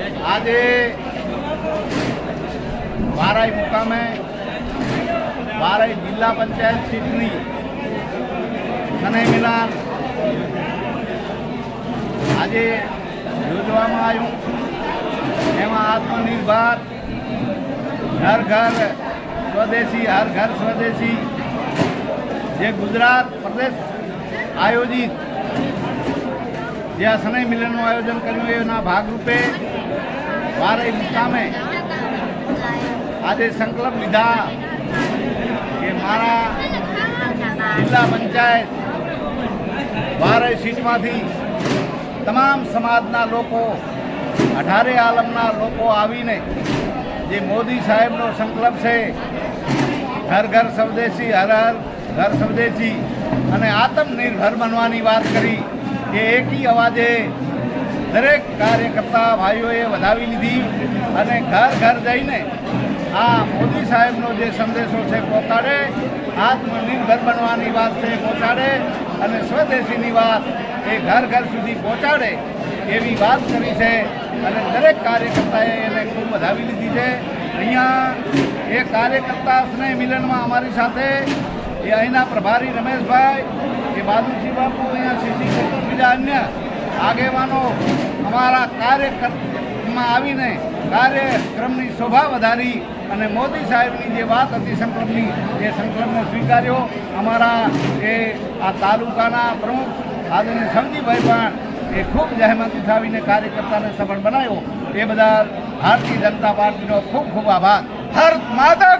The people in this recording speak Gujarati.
આજે બારાઈ મુકામે બારાઈ જિલ્લા પંચાયત સીટની શનૈ મિલાન આજે યોજવામાં આવ્યું. એમાં આત્મનિર્ભર ઘર ઘર સ્વદેશી, હર ઘર સ્વદેશી. જે ગુજરાત પ્રદેશ આયોજિત જે આ શનૈ મિલનનું આયોજન કર્યું, એના ભાગરૂપે વારઈ મુકામે આજે સંકલ્પ લીધા કે મારા જિલ્લા પંચાયત વારઈ સીટમાંથી તમામ સમાજના લોકો, અઢારે આલમના લોકો આવીને જે મોદી સાહેબનો સંકલ્પ છે, ઘર ઘર સ્વદેશી, હર હર ઘર સ્વદેશી અને આત્મનિર્ભર બનવાની વાત કરી. કે એકી અવાજે દરેક કાર્યકર્તા ભાઈઓએ વધાવી લીધી અને ઘર ઘર જઈને આ મોદી સાહેબનો જે સંદેશો છે પહોંચાડે, આત્મનિર્ભર બનવાની વાત છે પહોંચાડે અને સ્વદેશીની વાત એ ઘર ઘર સુધી પહોંચાડે એવી વાત કરી છે અને દરેક કાર્યકર્તાએ એને ખૂબ વધાવી લીધી છે. અહીંયા એ કાર્યકર્તા સ્નેહ મિલનમાં અમારી સાથે એ અહીંના પ્રભારી રમેશભાઈ, એ બાબુસિંહ બાપુ અહીંયા સીસી કોટર બીજા અન્ય આગેવાનો અમારા કાર્યક્રમમાં આવીને કાર્યક્રમની શોભા વધારી અને મોદી સાહેબની જે વાત હતી સંકલ્પની એ સંકલ્પને સ્વીકાર્યો. અમારા એ આ તાલુકાના પ્રમુખ આદરણીય સમજીભાઈ પણ એ ખૂબ જહેમત ઉઠાવીને કાર્યકર્તાને સફળ બનાવ્યો. એ બધા ભારતીય જનતા પાર્ટીનો ખૂબ ખૂબ આભાર. ભારત માતા